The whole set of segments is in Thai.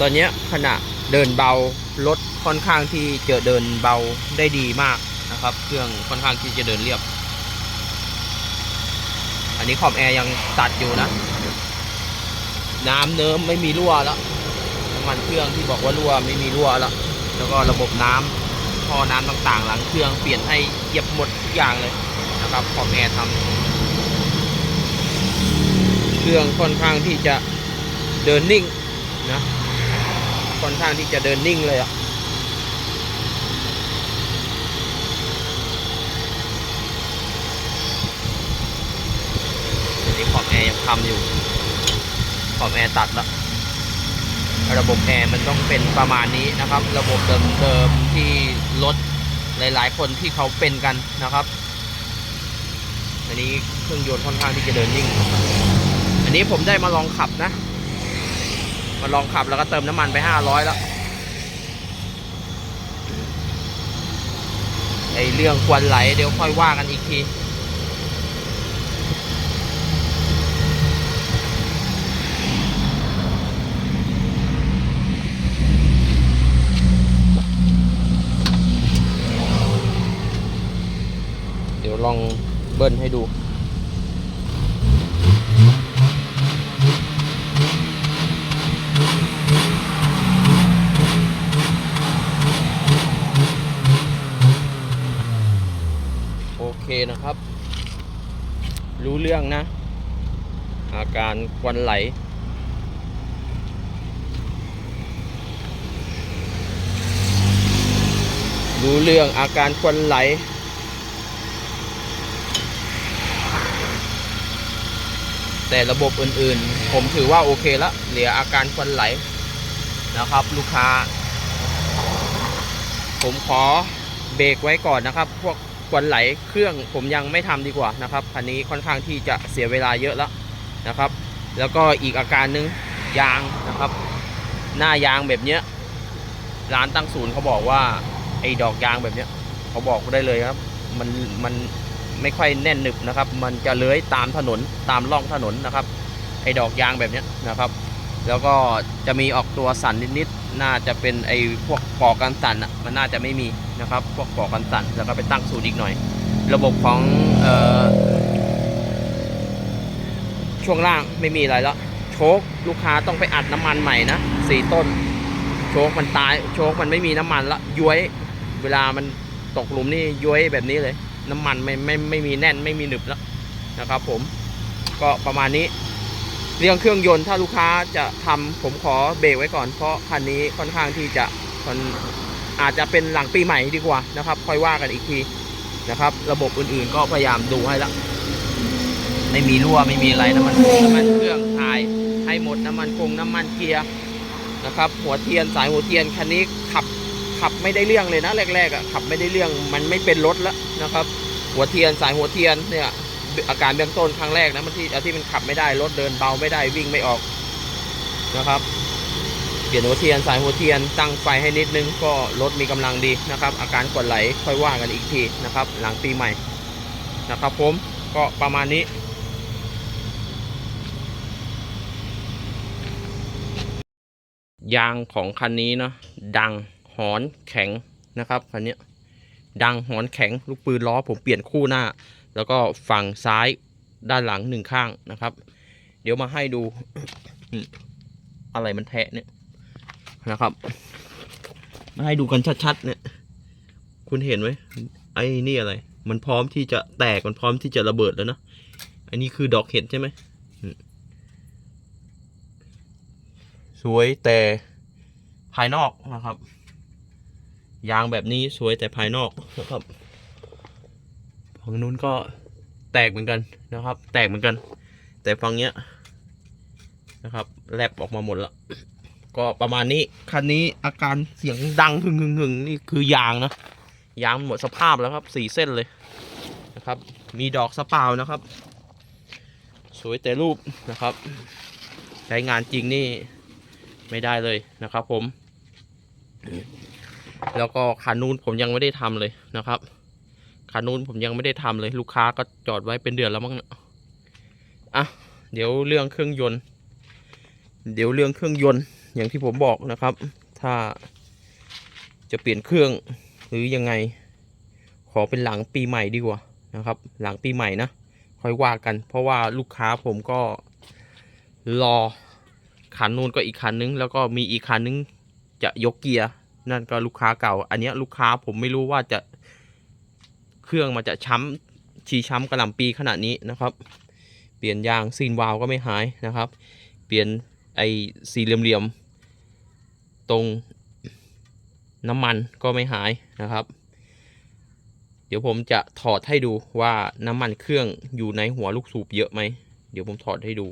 ตอนนี้ขณะเดินเบารถค่อนข้างที่จะเดินเบาได้ดีมากนะครับ เครื่องค่อนข้างที่จะเดินเรียบ อันนี้คอมแอร์ยังตัดอยู่นะ น้ำเนิ้มไม่มีรั่วแล้วน้ำมันเครื่องที่บอกว่ารั่วไม่มีรั่วแล้ว แล้วก็ระบบน้ำท่อน้ำต่างๆ หลังเครื่องเปลี่ยนให้เยียบหมดทุกอย่างเลยนะครับคอมแอร์ทำเครื่องค่อนข้างที่จะเดินนิ่ง ค่อนข้างที่จะเดินนิ่งเลยอะอันนี้คอมแอร์ยังทำอยู่คอมแอร์ตัดแล้วระบบแอร์มันต้องเป็นประมาณนี้นะครับ ระบบเดิมๆที่รถหลายๆ คนที่เขาเป็นกันนะครับ อันนี้เครื่องยนต์ค่อนข้างที่จะเดินนิ่ง อันนี้ผมได้มาลองขับนะ มาลองขับแล้วก็เติมน้ำมันไป500แล้วไอเรื่องควันไหลเดี๋ยวค่อยว่ากันอีกที เดี๋ยวลองเบิ้ลให้ดู เคนะครับ รู้เรื่องนะ อาการควันไหล รู้เรื่องอาการควันไหลแต่ระบบอื่นๆ ผมถือว่าโอเคล้วเหลืออาการควันไหลนะครับ ลูกค้า ผมขอเบรกไว้ก่อนนะครับ พวก ควันไหลเครื่องผมยังไม่ทำดีกว่านะครับคันนี้ค่อนข้างที่จะเสียเวลาเยอะแล้วนะครับ แล้วก็อีกอาการหนึงยางนะครับ หน้ายางแบบเนี้ยร้านตั้งศูนย์เขาบอกว่าไอ้ดอกยางแบบเนี้ยเขาบอกได้เลยครับ มันมันไม่ค่อยแน่นหนึบนะครับ มันจะเลื้อยตามถนนตามร่องถนนนะครับ ไอ้ดอกยางแบบเนี้ยนะครับ แล้วก็จะมีออกตัวสั่นนิดๆน่าจะเป็นไอ้พวกปอกกันสั่นอะมันน่าจะไม่มี นะครับพวกปอกกันสั่นแล้วก็ไปตั้งศูนย์อีกหน่อย ระบบของออช่วงล่างไม่มีอะไรแล้วโชคลูกค้าต้องไปอัดน้ำมันใหม่นะสี่ต้น โชคมันตายโชคมันไม่มีน้ำมันละย้วยเวลามันตกหลุมนี่ย้วยแบบนี้เลย น้ำมันไม่ไม่ไม่มีแน่นไม่มีหนึบแล้วนะครับ ผมก็ประมาณนี้เรื่องเครื่องยนต์ถ้าลูกค้าจะทำผมขอเบรกไว้ก่อนเพราะคันนี้ค่อนข้างที่จะมัน อาจจะเป็นหลังปีใหม่ดีกว่านะครับ ค่อยว่ากันอีกทีนะครับ ระบบอื่นๆก็พยายามดูให้ละไม่มีรั่วไม่มีอะไรน้ำมันน้ำมันเครื่องถ่ายให้หมดน้ำมันคงน้ำมันเกียร์นะครับ หัวเทียนสายหัวเทียนคันนี้ขับขับไม่ได้เรื่องเลยนะแรกๆอะขับไม่ได้เรื่องมันไม่เป็นรถแล้วนะครับ หัวเทียนสายหัวเทียนเนี่ยอาการเบื้องต้นครั้งแรกนะมันที่ที่มันขับไม่ได้รถเดินเบาไม่ได้วิ่งไม่ออกนะครับ เปลี่ยนหัวเทียนสายหัวเทียนตั้งไฟให้นิดนึงก็รถมีกำลังดีนะครับ อาการกดไหลค่อยว่ากันอีกทีนะครับ หลังปีใหม่นะครับ ผมก็ประมาณนี้ยางของคันนี้เนาะดังหอนแข็งนะครับคันนี้ดังหอนแข็งลูกปืนล้อผมเปลี่ยนคู่หน้า แล้วก็ฝั่งซ้ายด้านหลังหนึ่งข้างนะครับ เดี๋ยวมาให้ดูอะไรมันแทะเนี่ย นะครับ มาให้ดูกันชัดๆ เนี่ย คุณเห็นไหมไอ้นี่อะไร มันพร้อมที่จะแตกมันพร้อมที่จะระเบิดแล้วนะ อันนี้คือดอกเห็ดใช่ไหมสวยแต่ภายนอกนะครับ ยางแบบนี้สวยแต่ภายนอกนะครับฝั่งนู้นก็แตกเหมือนกันนะครับ แตกเหมือนกัน แต่ฝั่งเนี้ยนะครับแลบออกมาหมดแล้ว ก็ประมาณนี้คันนี้อาการเสียงดังหึ่งหึ่งหึ่งนี่คือยางนะยางหมดสภาพแล้วครับสี่เส้นเลยนะครับ มีดอกสะเปล่านะครับ สวยแต่รูปนะครับ ใช้งานจริงนี่ไม่ได้เลยนะครับ ผม แล้วก็คันนู้นผมยังไม่ได้ทำเลยนะครับคันนู้นผมยังไม่ได้ทำเลย ลูกค้าก็จอดไว้เป็นเดือนแล้วมั้งเนี่ยอะเดี๋ยวเรื่องเครื่องยนต์ เดี๋ยวเรื่องเครื่องยนต์ อย่างที่ผมบอกนะครับ ถ้าจะเปลี่ยนเครื่องหรือยังไง ขอเป็นหลังปีใหม่ดีกว่านะครับ หลังปีใหม่นะค่อยว่ากัน เพราะว่าลูกค้าผมก็รอคันนู้นก็อีกคันนึง แล้วก็มีอีกคันนึงจะยกเกียร์นั่นก็ลูกค้าเก่า อันนี้ลูกค้าผมไม่รู้ว่าจะเครื่องมันจะช้ำชีช้ำกระหล่ำปีขนาดนี้นะครับ เปลี่ยนยางซีนวาล์วก็ไม่หายนะครับ เปลี่ยนไอ้สี่เหลี่ยม ตรงน้ำมันก็ไม่หายนะครับ เดี๋ยวผมจะถอดให้ดูว่าน้ำมันเครื่องอยู่ในหัวลูกสูบเยอะไหม เดี๋ยวผมถอดให้ดู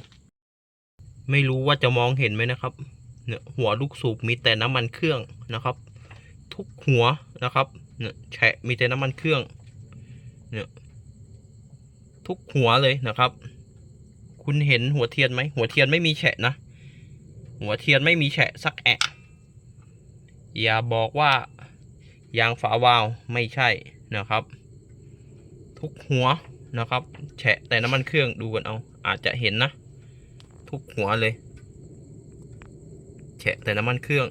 ไม่รู้ว่าจะมองเห็นไหมนะครับ เนี่ยหัวลูกสูบมีแต่น้ำมันเครื่องนะครับ ทุกหัวนะครับ เนี่ยแฉะมีแต่น้ำมันเครื่อง เนี่ยทุกหัวเลยนะครับ คุณเห็นหัวเทียนไหม หัวเทียนไม่มีแฉะนะ หัวเทียนไม่มีแฉะสักแอะ อย่าบอกว่ายางฝาวาลไม่ใช่นะครับ ทุกหัวนะครับ แฉะแต่น้ำมันเครื่องดูกันเอา อาจจะเห็นนะ ทุกหัวเลย แฉะแต่น้ำมันเครื่อง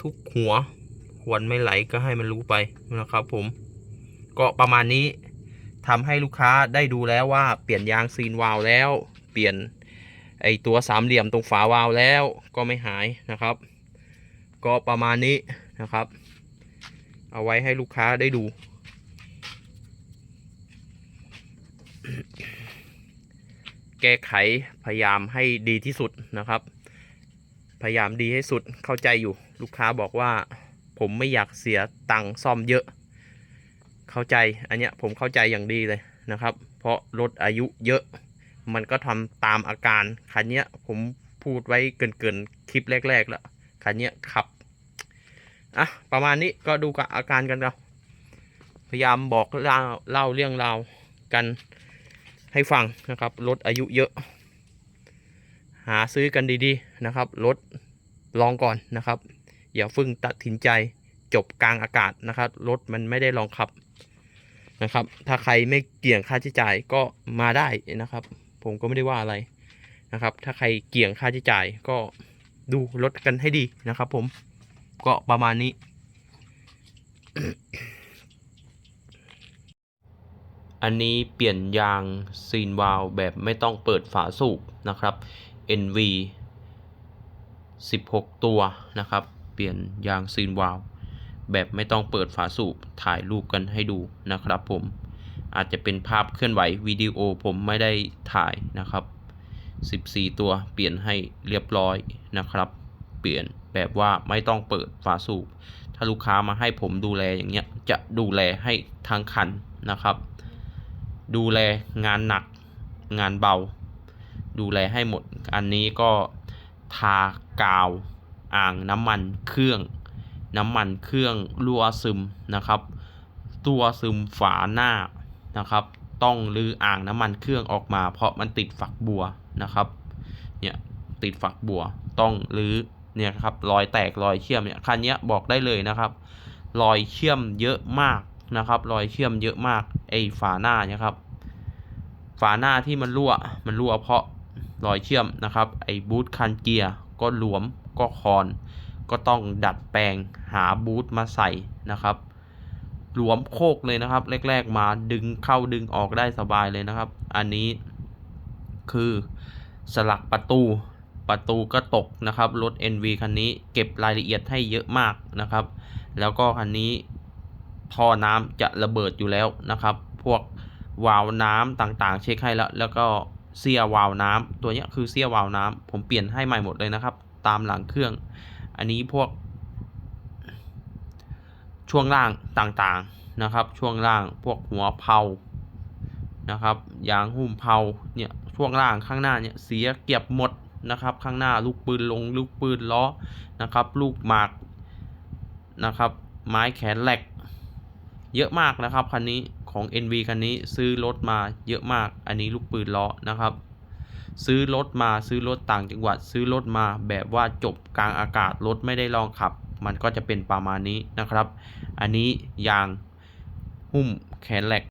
ทุกหัวควรไม่ไหลก็ให้มันรู้ไปนะครับผม ก็ประมาณนี้ทำให้ลูกค้าได้ดูแล้วว่าเปลี่ยนยางซีนวาล์วแล้ว เปลี่ยน ไอตัวสามเหลี่ยมตรงฝาวาล์วแล้วก็ไม่หายนะครับ ก็ประมาณนี้นะครับ เอาไว้ให้ลูกค้าได้ดู แก้ไขพยายามให้ดีที่สุดนะครับ พยายามดีให้สุดเข้าใจอยู่ลูกค้าบอกว่า ผมไม่อยากเสียตังค์ซ่อมเยอะ เข้าใจอันเนี้ยผมเข้าใจอย่างดีเลยนะครับ เพราะรถอายุเยอะ มันก็ทำตามอาการคันเนี้ย ผมพูดไว้เกินๆคลิปแรก ๆ แล้วคันเนี้ยขับอะประมาณนี้ก็ดูกับอาการกันเราพยายามบอกเล่าเล่าเรื่องราวกันให้ฟังนะครับรถอายุเยอะ หาซื้อกันดีๆนะครับรถลองก่อนนะครับ อย่าฟึ่งตัดสินใจจบกลางอากาศนะครับรถมันไม่ได้ลองขับนะครับ ถ้าใครไม่เกี่ยงค่าใช้จ่ายก็มาได้นะครับ ผมก็ไม่ได้ว่าอะไรนะครับ ถ้าใครเกี่ยงค่าใช้จ่ายก็ดูรถกันให้ดีนะครับ ผมก็ประมาณนี้อันนี้เปลี่ยนยางซีนวาลแบบไม่ต้องเปิดฝาสูบนะครับ NV 16 ตัวนะครับ เปลี่ยนยางซีนวาลแบบไม่ต้องเปิดฝาสูบถ่ายรูปกันให้ดูนะครับผม อาจจะเป็นภาพเคลื่อนไหววิดีโอผมไม่ได้ถ่ายนะครับ 14 ตัวเปลี่ยนให้เรียบร้อยนะครับ เปลี่ยนแบบว่าไม่ต้องเปิดฝาสูบ ถ้าลูกค้ามาให้ผมดูแลอย่างเงี้ยจะดูแลให้ทั้งคันนะครับ ดูแลงานหนักงานเบา ดูแลให้หมด อันนี้ก็ทากาวอ่างน้ำมันเครื่องน้ำมันเครื่องรั่วซึมนะครับ ตัวซึมฝาหน้า นะครับ ต้องรื้ออ่างน้ำมันเครื่องออกมา เพราะมันติดฝักบัวนะครับ เนี่ยติดฝักบัว ต้องรื้อเนี่ยครับรอยแตกรอยเชื่อมเนี่ยคันนี้บอกได้เลยนะครับรอยเชื่อมเยอะมากนะครับรอยเชื่อมเยอะมากไอ้ฝาหน้าเนี่ยครับ ฝาหน้าที่มันรั่วมันรั่วเพราะรอยเชื่อมนะครับ ไอ้บูทคันเกียร์ก็หลวมก็คอน ก็ต้องดัดแปลงหาบูทมาใส่นะครับ หลวมโคกเลยนะครับแรกๆมาดึงเข้าดึงออกได้สบายเลยนะครับ อันนี้คือสลักประตูประตูก็ตกนะครับรถ NV คันนี้เก็บรายละเอียดให้เยอะมากนะครับ แล้วก็คันนี้ท่อน้ำจะระเบิดอยู่แล้วนะครับ พวกวาล์วน้ำต่างๆ เช็คให้แล้ว แล้วก็เสียวาล์วน้ำตัวนี้คือเสียวาล์วน้ำผมเปลี่ยนให้ใหม่หมดเลยนะครับ ตามหลังเครื่อง อันนี้พวก ช่วงล่างต่างๆนะครับ ช่วงล่างพวกหัวเพลานะครับยางหุ้มเพลาเนี่ยช่วงล่างข้างหน้าเนี่ยเสียเก็บหมดนะครับ ข้างหน้าลูกปืนลงลูกปืนล้อนะครับ ลูกหมากนะครับ ไม้แขนเหลก เยอะมากนะครับคันนี้ของ NV คันนี้ซื้อรถมาเยอะมาก อันนี้ลูกปืนล้อนะครับ ซื้อรถมาซื้อรถต่างจังหวัด ซื้อรถมาแบบว่าจบกลางอากาศรถไม่ได้ลองขับ มันก็จะเป็นประมาณนี้นะครับ อันนี้ยางหุ้มแขนแหลก